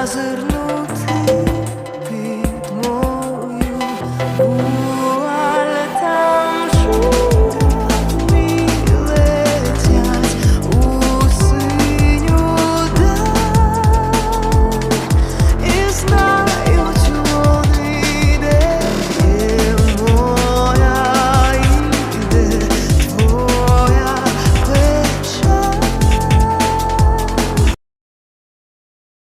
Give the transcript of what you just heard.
hazırlan